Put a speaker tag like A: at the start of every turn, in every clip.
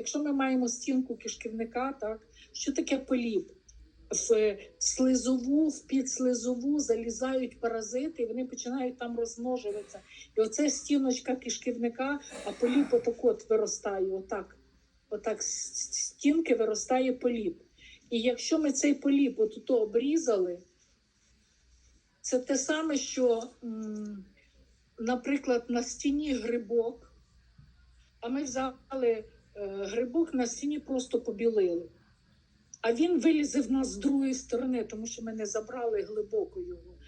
A: Якщо ми маємо стінку кишківника, так що таке поліп? В слизову, в підслизову залізають паразити, і вони починають там розмножуватися. І оце стіночка кишківника, а поліп отак от виростає. Отак. Отак стінки виростає поліп. І якщо ми цей поліп от обрізали, це те саме, що, наприклад, на стіні грибок, а ми взяли грибок на стіні просто побілили. А він вилізе в нас з другої сторони, тому що ми не забрали глибоко його.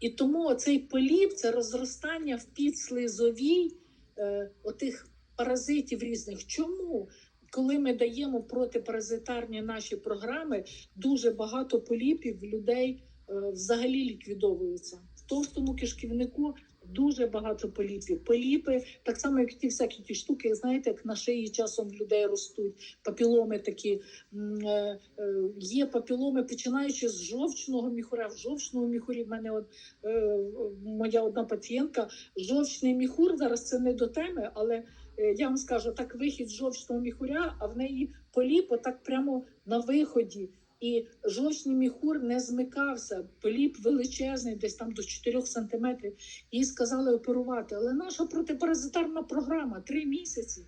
A: І тому цей поліп це розростання в підслизовій е, отих паразитів різних. Чому? Коли ми даємо протипаразитарні наші програми, дуже багато поліпів людей е, взагалі ліквідовуються. Товстому кишківнику дуже багато поліпів. Поліпи, так само, як ті всякі ті штуки, знаєте, як на шиї часом в людей ростуть папіломи такі. Е, е, Є папіломи, починаючи з жовчного міхура. В жовчному міхурі в мене от, е, моя одна пацієнтка, жовчний міхур, зараз це не до теми, але я вам скажу, так вихід з жовчного міхуря, а в неї поліп отак прямо на виході. І жовчний міхур не змикався, пліп величезний, десь там до 4 сантиметрів. Їй сказали оперувати. Але наша протипаразитарна програма три місяці,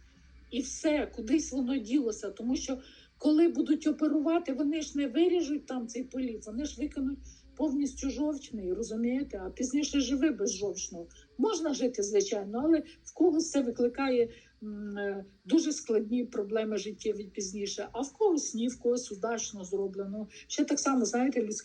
A: і все, кудись воно ділося. Тому що коли будуть оперувати, вони ж не виріжуть там цей політ, вони ж виконують повністю жовчний, розумієте? А пізніше живи без жовчного. Можна жити, звичайно, але в когось це викликає е, дуже складні проблеми життєві пізніше, а в когось ні, в когось удачно зроблено. Ще так само, знаєте, людське